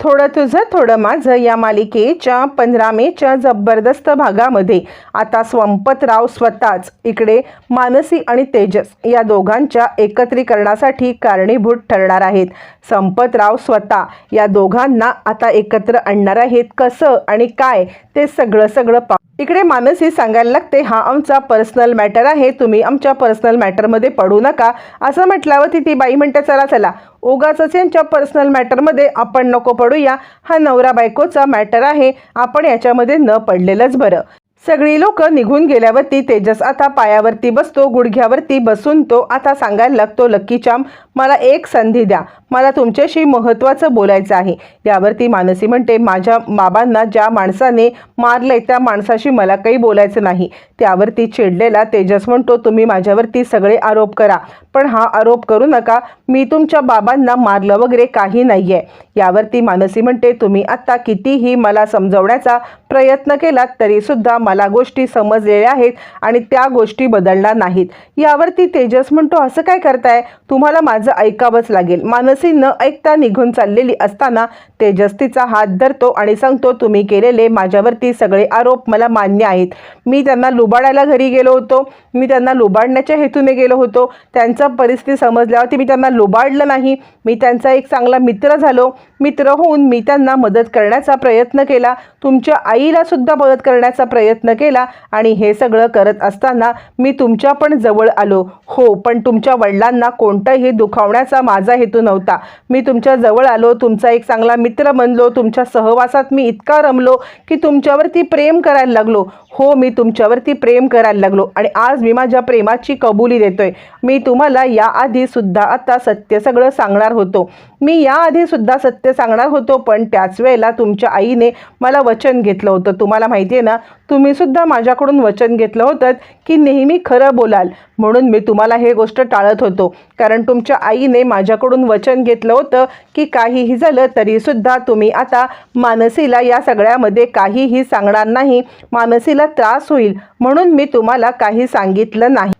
थोडं तुझं थोडं माझं या मालिकेच्या पंधरा मेच्या जबरदस्त भागामध्ये. आता स्वंपतराव स्वतःच इकडे मानसी आणि तेजस या दोघांच्या एकत्रीकरणासाठी कारणीभूत ठरणार आहेत. संपतराव स्वतः या दोघांना आता एकत्र आणणार आहेत. कसं आणि काय ते सगळं सगळं पा इकडे मानसी सांगायला लागते हा आमचा पर्सनल मॅटर आहे. तुम्ही आमच्या पर्सनल मॅटरमध्ये पडू नका. असं म्हटल्यावर ती बाई म्हणते चला चला. उगाच यांच्या पर्सनल मॅटरमध्ये आपण नको पडूया. हा नवरा बायकोचा मॅटर आहे. आपण याच्यामध्ये न पडलेलंच बरं. सगळी लोक निघून गेल्यावरती तेजस आता पायावरती बसतो गुडघ्यावरती बसून तो आता सांगायला लागतो लक्की चाम मला एक संधी द्या. मला तुमच्याशी महत्त्वाचं बोलायचं आहे. यावरती मानसी म्हणते माझ्या बाबांना ज्या माणसाने मारलंय त्या माणसाशी मला काही बोलायचं नाही. त्यावरती चिडलेला तेजस म्हणतो तुम्ही माझ्यावरती सगळे आरोप करा. पण हा आरोप करू नका. मी तुमच्या बाबांना मारलं वगैरे काही नाही आहे यावरती मानसी म्हणते तुम्ही आत्ता कितीही मला समजवण्याचा प्रयत्न केलात तरीसुद्धा मला गोष्टी समजलेल्या आहेत आणि त्या गोष्टी बदलणार नाहीत. यावरती तेजस म्हणतो असं काय करताय? तुम्हाला माझं ऐकावंच लागेल. मानसी न ऐकता निघून चाललेली असताना तेजस तिचा हात धरतो आणि सांगतो तुम्ही केलेले माझ्यावरती सगळे आरोप मला मान्य आहेत. मी त्यांना लुबाडायला घरी गेलो होतो. मी त्यांना लुबाडण्याच्या हेतूने गेलो होतो. त्यांचा परिस्थिती समजल्यावरती मी त्यांना लुबाडलं नाही. मी त्यांचा एक चांगला मित्र झालो. मित्र होऊन मी त्यांना मदत करण्याचा प्रयत्न केला. तुमच्या आईला सुद्धा मदत करण्याचा प्रयत्न केला आणि हे सगळं करत असताना मी तुमच्या पण जवळ आलो. हो पण तुमच्या वडिलांना कोणतंही दुखावण्याचा माझा हेतू नव्हता. मी तुमच्या जवळ आलो तुमचा एक चांगला मित्र बनलो तुमच्या सहवासात मी इतका रमलो की तुमच्यावरती प्रेम करायला लागलो. हो मी तुमच्यावरती प्रेम करायला लागलो आणि आज मी माझ्या प्रेमाची कबुली देतोय. मी तुम्हाला याआधी सुद्धा आता सत्य सगळं सांगणार होतो. मी याआधी सुद्धा सत्य सत्य सांगणार होतो पण त्याच वेळेला तुमच्या आईने मला वचन घेतलं होतं. तुम्हाला माहिती आहे ना तुम्हीसुद्धा माझ्याकडून वचन घेतलं होतं की नेहमी खरं बोलाल. म्हणून मी तुम्हाला हे गोष्ट टाळत होतो. कारण तुमच्या आईने माझ्याकडून वचन घेतलं होतं की काहीही झालं तरीसुद्धा तुम्ही आता मानसीला या सगळ्यामध्ये काहीही सांगणार नाही. मानसीला त्रास होईल. म्हणून मी तुम्हाला काही सांगितलं नाही.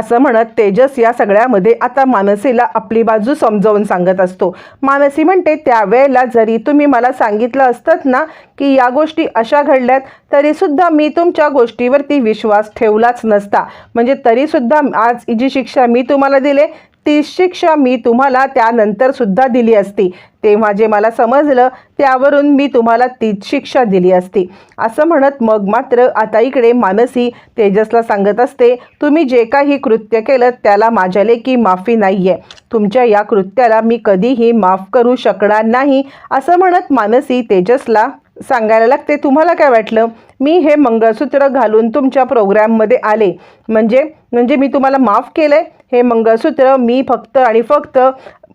असं म्हणत तेजस या सगळ्यामध्ये आता मानसीला आपली बाजू समजावून सांगत असतो. मानसी म्हणते त्यावेळेला जरी तुम्ही मला सांगितलं असतं ना की या गोष्टी अशा घडल्यात तरीसुद्धा मी तुमच्या गोष्टीवरती विश्वास ठेवलाच नसता. म्हणजे तरीसुद्धा आज जी शिक्षा मी तुम्हाला दिले ती शिक्षा मी तुम्हाला त्यानंतर सुद्धा दिली असती. तेव्हा जे मला समजलं त्यावरून मी तुम्हाला तीच शिक्षा दिली असती. असं म्हणत मग मात्र आता इकडे मानसी तेजसला सांगत असते तुम्ही जे काही कृत्य केलं त्याला माझ्या लेखी माफी नाही आहे तुमच्या या कृत्याला मी कधीही माफ करू शकणार नाही. असं म्हणत मानसी तेजसला सांगायला लागते. तुम्हाला काय वाटलं? मी हे मंगळसूत्र घालून तुमच्या प्रोग्रॅममध्ये आले. म्हणजे म्हणजे मी तुम्हाला माफ केलं आहे हे मंगळसूत्र मी फक्त आणि फक्त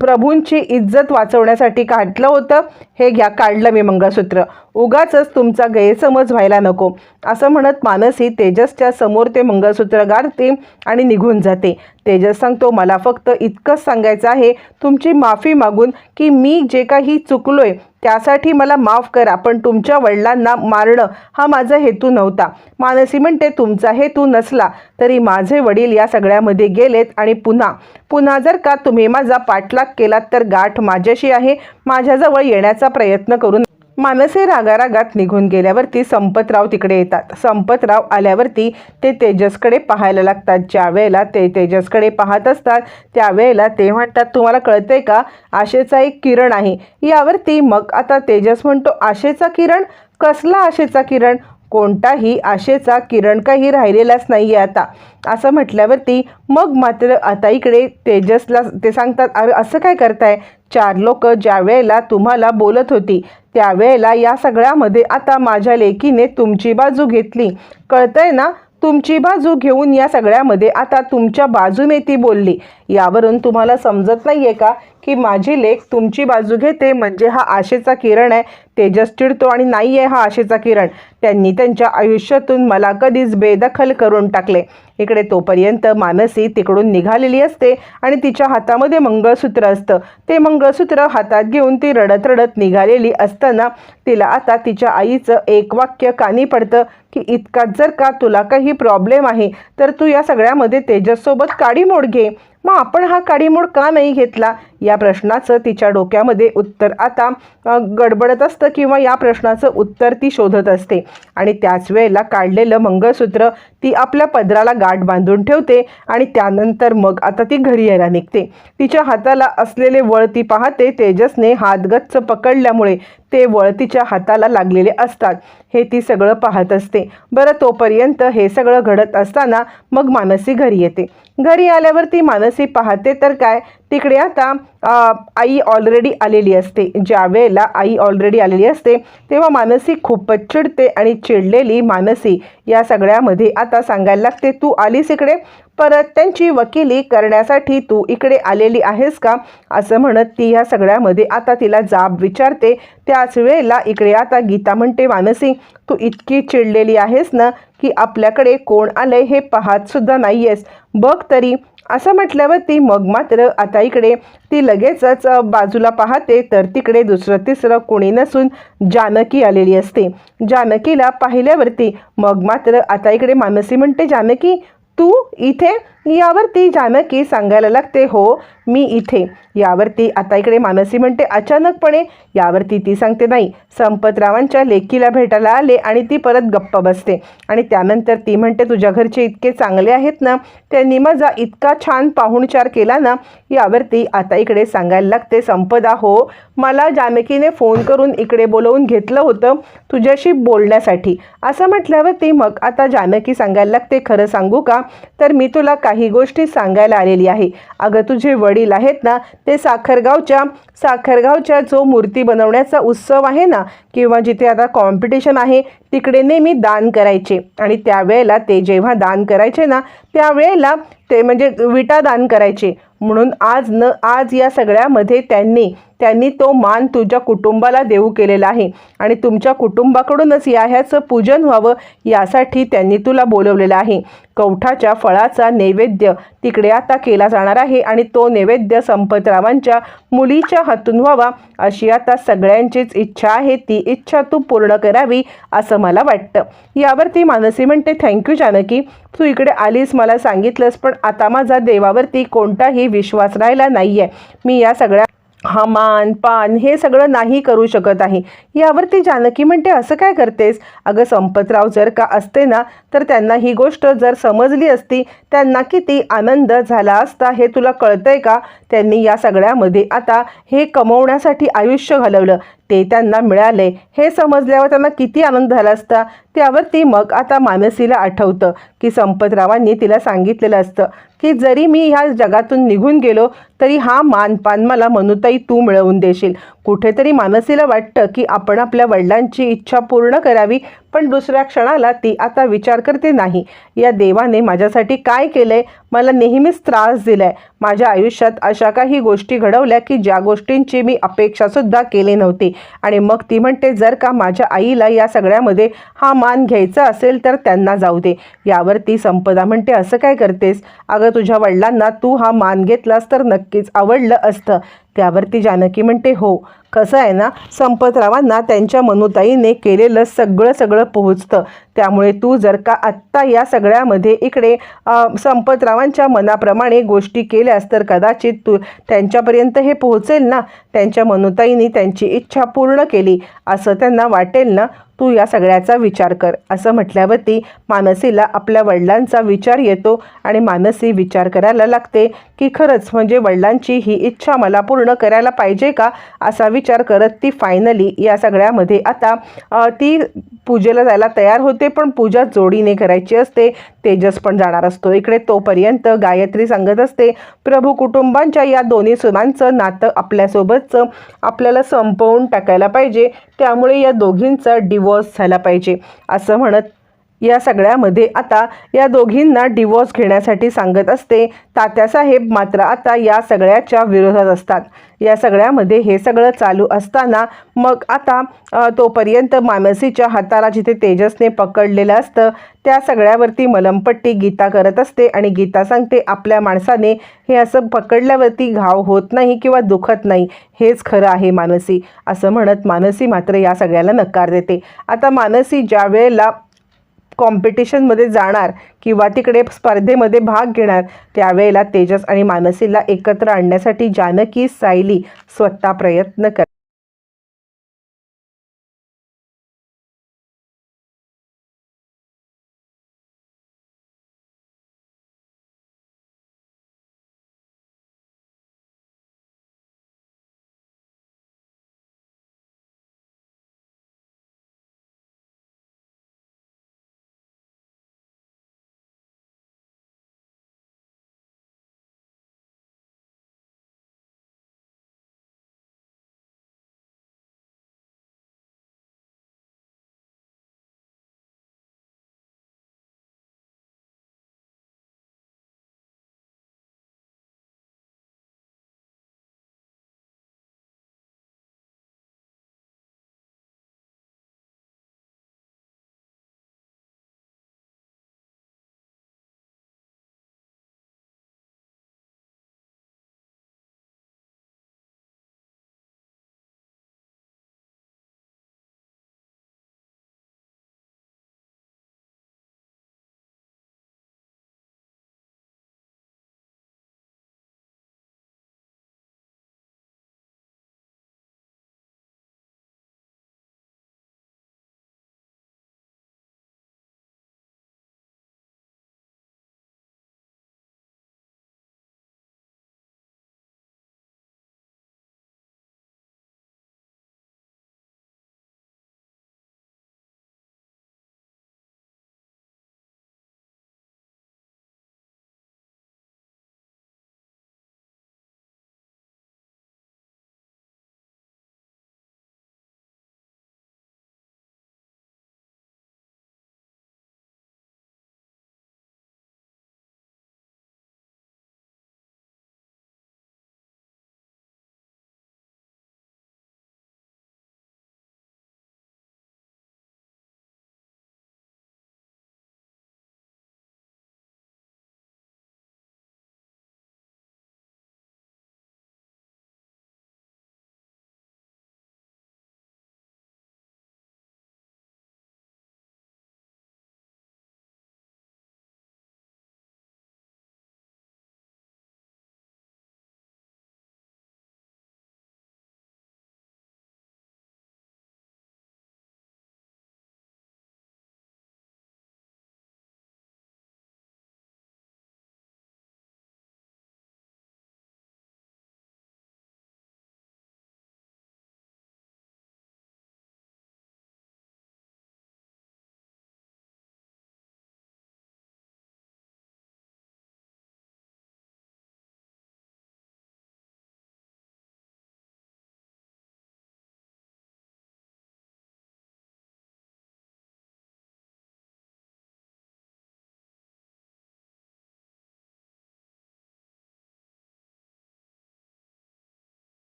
प्रभूंची इज्जत वाचवण्यासाठी काढलं होतं. हे घ्या काढलं मी मंगळसूत्र. उगाचच तुमचा गैरसमज व्हायला नको. असं म्हणत मानसी तेजसच्या समोर ते मंगळसूत्र गाडते आणि निघून जाते. तेजस सांगतो मला फक्त इतकंच सांगायचं आहे. तुमची माफी मागून की मी जे काही चुकलो आहे त्यासाठी मला माफ करा पण तुमच्या वडिलांना मारणं हा माझा हेतू नव्हता. मानसी म्हणते तुमचा हेतू नसला तरी माझे वडील या सगळ्यामध्ये गेलेत आणि पुन्हा पुन्हा जर का तुम्ही माझा पाठलाग केलात तर गाठ माझ्याशी आहे. माझ्याजवळ येण्याचा प्रयत्न करून मानसी रागारागात निघून गेल्यावरती संपतराव तिकडे येतात. संपतराव आल्यावरती ते तेजसकडे पाहायला लागतात. ज्या वेळेला ते तेजसकडे पाहत असतात त्यावेळेला ते म्हणतात तुम्हाला कळतंय का? आशेचा एक किरण आहे. यावरती मग आता तेजस म्हणतो आशेचा किरण? कसला आशेचा किरण? कोणताही आशेचा किरण काही राहिलेलाच नाही आहे आता. असं म्हटल्यावरती मग मात्र आता इकडे तेजसला ते सांगतात अरे असं काय करताय? चार लोक ज्या वेळेला तुम्हाला बोलत होती त्यावेळेला या सगळ्यामध्ये आता माझ्या लेकीने तुमची बाजू घेतली. कळतंय ना? तुमची बाजू घेऊन या सगळ्यामध्ये आता तुमच्या बाजूने ती बोलली. यावरून तुम्हाला समजत नाही आहे का की माझी लेख तुमची बाजू घेते म्हणजे हा आशेचा किरण आहे तेजस चिडतो आणि नाही आहे हा आशेचा किरण. त्यांनी त्यांच्या आयुष्यातून मला कधीच बेदखल करून टाकले. इकडे तोपर्यंत मानसी तिकडून निघालेली असते आणि तिच्या हातामध्ये मंगळसूत्र असतं. ते मंगळसूत्र हातात घेऊन ती रडत रडत निघालेली असताना तिला आता तिच्या आईचं एक वाक्य कानी पडतं की इतकाच जर का तुला काही प्रॉब्लेम आहे तर तू या सगळ्यामध्ये तेजससोबत काडीमोड घे. मग आपण हा काडीमोड का नाही घेतला? या प्रश्नाचं तिच्या डोक्यामध्ये उत्तर आता गडबडत असतं किंवा या प्रश्नाचं उत्तर ती शोधत असते. आणि त्याच वेळेला काढलेलं मंगळसूत्र ती आपल्या पदराला गाठ बांधून ठेवते आणि त्यानंतर मग आता ती घरी यायला निघते. तिच्या हाताला असलेले वळ ती पाहते तेजसने हातगच्च पकडल्यामुळे ते वळ तिच्या हाताला लागलेले असतात. हे ती सगळं पाहत असते. बरं तोपर्यंत हे सगळं घडत असताना मग मानसी घरी येते. घरी आल्यावर ती मानसी पाहते तर काय? तिकडे आता आई ऑलरेडी आलेली असते. ज्या वेळेला आई ऑलरेडी आलेली असते तेव्हा मानसी खूपच चिडते आणि चिडलेली मानसी या सगळ्यामध्ये आता सांगायला लागते तू आलीस इकडे? परत त्यांची वकिली करण्यासाठी तू इकडे आलेली आहेस का? असं म्हणत ती ह्या सगळ्यामध्ये आता तिला जाब विचारते. त्याच वेळेला इकडे आता गीता म्हणते मानसी तू इतकी चिडलेली आहेस ना की आपल्याकडे कोण आलंय हे पाहत सुद्धा नाही आहेस बघ तरी असं म्हटल्यावर ती मग मात्र आता इकडे ती लगेचच बाजूला पाहते तर तिकडे दुसरं तिसरं कोणी नसून जानकी आलेली असते. जानकीला पाहिल्यावरती मग मात्र आता इकडे मानसी म्हणते जानकी तू इथे यावरती जानकी सांगायला लागते हो मी इथे. यावरती आता इकडे मानसी म्हणते अचानकपणे. यावरती ती सांगते नाही संपतरावांच्या लेकीला भेटायला आले आणि ती परत गप्प बसते. आणि त्यानंतर ती म्हणते तुझ्या घरचे इतके चांगले आहेत ना त्यांनी माझा इतका छान पाहुणचार केला ना. यावरती आता इकडे सांगायला लागते संपदा हो मला जानकीने फोन करून इकडे बोलवून घेतलं होतं तुझ्याशी बोलण्यासाठी. असं म्हटल्यावरती मग आता जानकी सांगायला लागते खरं सांगू का? तर मी तुला काही गोष्टी सांगायला आलेली आहे. अगं तुझे वडील आहेत ना ते साखरगावच्या साखरगावच्या जो मूर्ती बनवण्याचा उत्सव आहे ना किंवा जिथे आता कॉम्पिटिशन आहे तिकडे नेहमी दान करायचे. आणि त्यावेळेला ते जेव्हा दान करायचे ना त्यावेळेला ते म्हणजे विटा दान करायचे. म्हणून आज न आज या सगळ्यामध्ये त्यांनी त्यांनी तो मान तुझ्या कुटुंबाला देऊ केलेला आहे. आणि तुमच्या कुटुंबाकडूनच या ह्याचं पूजन व्हावं यासाठी त्यांनी तुला बोलवलेलं आहे. कवठाच्या फळाचा नैवेद्य तिकडे आता केला जाणार आहे आणि तो नैवेद्य संपतरावांच्या मुलीच्या हातून व्हावा अशी आता सगळ्यांचीच इच्छा आहे. ती इच्छा तू पूर्ण करावी असं मला वाटतं. यावरती मानसी म्हणते थँक्यू जानकी. तू इकडे आलीस मला सांगितलंस पण आता माझा देवावरती कोणताही विश्वास राहिला नाही आहे मी या सगळ्या हा मान पान हे सगळं नाही करू शकत आहे. यावरती जानकी म्हणते असं काय करतेस? अगं संपतराव जर का असते ना तर त्यांना ही गोष्ट जर समजली असती त्यांना किती आनंद झाला असता हे तुला कळतंय का? त्यांनी या सगळ्यामध्ये आता हे कमवण्यासाठी आयुष्य घालवलं. ते त्यांना मिळाले. हे समजल्यावर त्यांना किती आनंद झाला असता. त्यावरती मग आता मानसीला आठवतं की संपतरावांनी तिला सांगितलेलं असतं की जरी मी ह्या जगातून निघून गेलो तरी हा मानपान मला मनुताई तू मिळवून देशील. कुठेतरी मानसीला वाटतं की आपण आपल्या वडिलांची इच्छा पूर्ण करावी पण दुसऱ्या क्षणाला ती आता विचार करते नाही. या देवाने माझ्यासाठी काय केलंय? मला नेहमीच त्रास दिलाय. माझ्या आयुष्यात अशा काही गोष्टी घडवल्या की ज्या गोष्टींची मी अपेक्षासुद्धा केली नव्हती. आणि मग ती म्हणते जर का माझ्या आईला या सगळ्यामध्ये हा मान घ्यायचा असेल तर त्यांना जाऊ दे. यावर ती संपदा म्हणते असं काय करतेस? अगं तुझ्या वडिलांना तू हा मान घेतलास तर नक्कीच आवडलं असतं. त्यावरती जानकी म्हणते हो कसं आहे ना संपतरावांना त्यांच्या मनुताईने केलेलं सगळं सगळं पोहोचतं. त्यामुळे तू जर का आत्ता या सगळ्यामध्ये इकडे संपतरावांच्या मनाप्रमाणे गोष्टी केल्यास तर कदाचित तू त्यांच्यापर्यंत हे पोहोचेल ना? त्यांच्या मनुताईने त्यांची इच्छा पूर्ण केली. असं त्यांना वाटेल ना? तू या सगळ्याचा विचार कर. असं म्हटल्यावरती मानसीला आपल्या वडिलांचा विचार येतो आणि मानसी विचार करायला लागते की खरंच म्हणजे वडिलांची ही इच्छा मला पूर्ण करायला पाहिजे का? असा विचार करत ती फायनली या सगळ्यामध्ये आता ती पूजेला जायला तयार होते पण पूजा जोडीने करायची असते. तेजस पण जाणार असतो. इकडे तोपर्यंत गायत्री सांगत असते प्रभू कुटुंबांच्या या दोन्ही सुनांचं नातं आपल्यासोबतचं आपल्याला संपवून टाकायला पाहिजे. त्यामुळे या दोघींचा डिवोर्स झाला पाहिजे. असं म्हणत या सगळ्यामध्ये आता या दोघींना डिवोर्स घेण्यासाठी सांगत असते. तात्यासाहेब मात्र आता या सगळ्याच्या विरोधात असतात. या सगळ्यामध्ये हे सगळं चालू असताना मग आता तोपर्यंत मानसीच्या हाताला जिथे तेजसने पकडलेलं असतं त्या सगळ्यावरती मलमपट्टी गीता करत असते आणि गीता सांगते आपल्या माणसाने हे असं पकडल्यावरती घाव होत नाही किंवा दुखत नाही. हेच खरं आहे मानसी. असं म्हणत मानसी मात्र या सगळ्याला नकार देते. आता मानसी ज्या वेळेला कॉम्पिटिशनमध्ये जाणार किंवा तिकडे स्पर्धेमध्ये भाग घेणार त्यावेळेला तेजस आणि मानसीला एकत्र आणण्यासाठी जानकी सायली स्वतः प्रयत्न कर